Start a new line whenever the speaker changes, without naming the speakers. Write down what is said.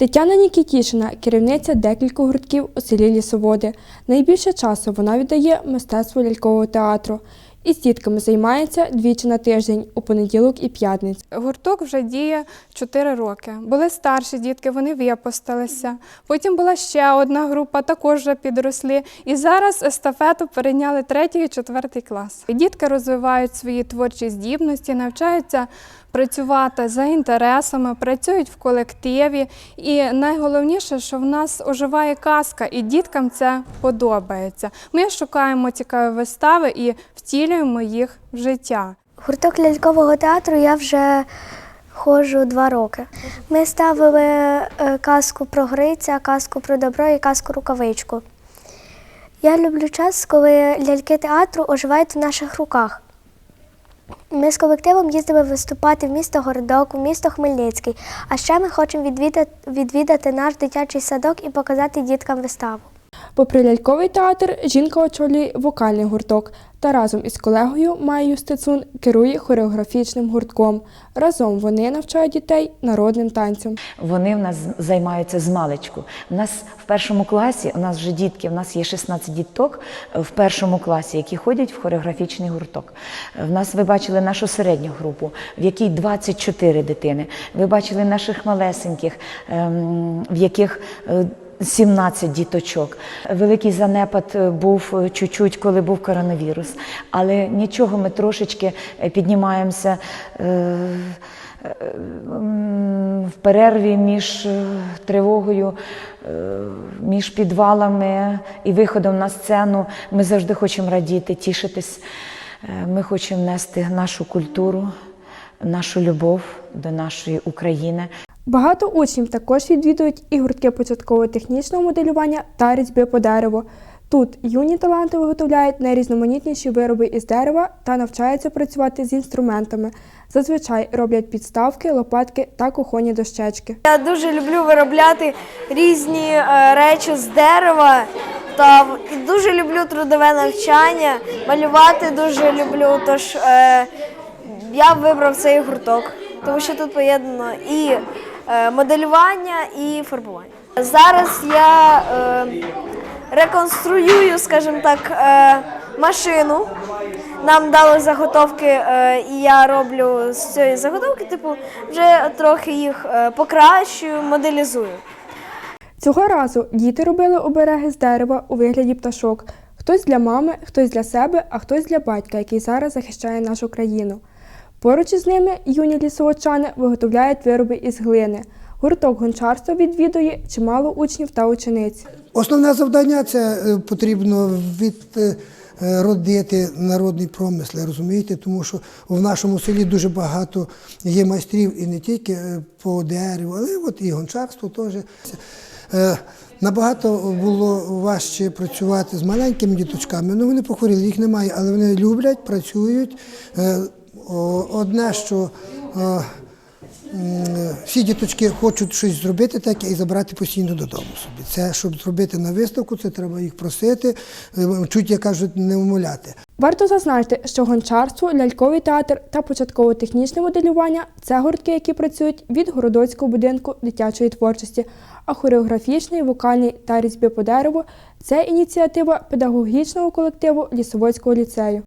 Тетяна Нікітішина – керівниця декількох гуртків у селі Лісоводи. Найбільше часу вона віддає мистецтву лялькового театру. Із дітками займається двічі на тиждень у понеділок і п'ятницю.
Гурток вже діє 4 роки. Були старші дітки, вони випустилися. Потім була ще одна група, також вже підросли. І зараз естафету перейняли третій і четвертий клас. Дітки розвивають свої творчі здібності, навчаються працювати за інтересами, працюють в колективі. І найголовніше, що в нас оживає казка, і діткам це подобається. Ми шукаємо цікаві вистави і втілюємо їх в життя.
Гурток лялькового театру я вже ходжу два роки. Ми ставили е, казку про Гриця, казку про добро і казку рукавичку. Я люблю час, коли ляльки театру оживають в наших руках. Ми з колективом їздили виступати в місто Городок, у місто Хмельницький. А ще ми хочемо відвідати, відвідати наш дитячий садок і показати діткам виставу.
Попри ляльковий театр, жінка очолює вокальний гурток та разом із колегою Майєю Стецун керує хореографічним гуртком. Разом вони навчають дітей народним танцям.
Вони в нас займаються з маличку. У нас в першому класі, у нас вже дітки, у нас є 16 діток е, в першому класі, які ходять в хореографічний гурток. Е, В нас ви бачили нашу середню групу, в якій 24 дитини. Ви бачили наших малесеньких, ем, в яких е, 17 діточок. Великий занепад е, був е, чуть-чуть, коли був коронавірус. Але нічого, ми трошечки е, піднімаємося. в перерві між тривогою, між підвалами і виходом на сцену ми завжди хочемо радіти, тішитись. Ми хочемо нести нашу культуру, нашу любов до нашої України.
Багато учнів також відвідують і гуртки початково-технічного моделювання та різьби по дереву. Тут юні таланти виготовляють найрізноманітніші вироби із дерева та навчаються працювати з інструментами. Зазвичай роблять підставки, лопатки та кухонні дощечки.
Я дуже люблю виробляти різні е, речі з дерева. Та дуже люблю трудове навчання, малювати дуже люблю. Тож е, я вибрав цей гурток, тому що тут поєднано і моделювання, і фарбування. Зараз я е, реконструюю, скажімо так, е, машину. Нам дали заготовки, е, і я роблю з цієї заготовки, типу, вже трохи їх е, покращую, моделізую.
Цього разу діти робили обереги з дерева у вигляді пташок. Хтось для мами, хтось для себе, а хтось для батька, який зараз захищає нашу країну. Поруч із ними юні лісовочани виготовляють вироби із глини. Гурток гончарства відвідує чимало учнів та учениць.
Основне завдання це е, потрібно відродити народний промисел, розумієте, тому що в нашому селі дуже багато є майстрів і не тільки е, по дереву, але от і гончарство теж. Е, Набагато було важче працювати з маленькими діточками. Ну вони похворіли, їх немає, але вони люблять, працюють. Одне, що е, всі діточки хочуть щось зробити таке і забрати постійно додому собі. Це щоб зробити на виставку, це треба їх просити, е, чуть, як кажуть, не вмовляти.
Варто зазначити, що гончарство, ляльковий театр та початково-технічне моделювання це гуртки, які працюють від городоцького будинку дитячої творчості, а хореографічний, вокальний та різьби по дереву це ініціатива педагогічного колективу Лісоводського ліцею.